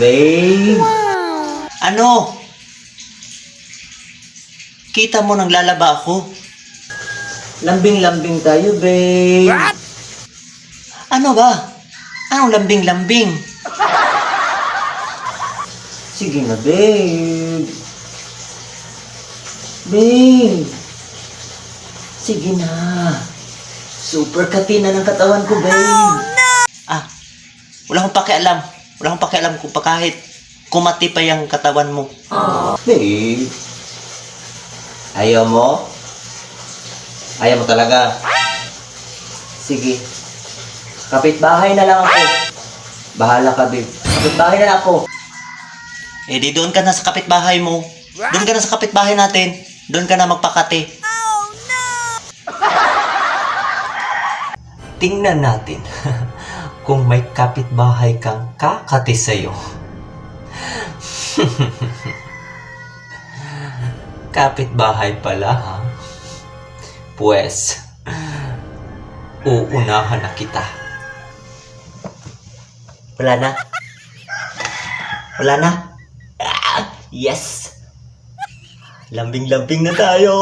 Babe. Ano? Kita mo nang lalaba ako. Lambing-lambing tayo, babe. What? Ano ba? Anong lambing-lambing? Sige na, babe. Babe. Sige na. Super katina ng katawan ko, babe. Ah, wala akong pakialam. Wala akong pakialam kung pa kahit kumati pa yung katawan mo. Babe. Ayaw mo? Ayaw mo talaga? Sige. Kapitbahay na lang ako. Bahala ka, babe. Kapitbahay na lang ako. Eh di doon ka na sa kapitbahay mo. Doon ka na sa kapitbahay natin. Doon ka na magpakate. Tingnan natin kung may kapitbahay kang kakati sa'yo. kapitbahay pala, ha? Pues, uunahan na kita. Wala na. Wala na. Ah, yes! Lambing-lambing na tayo!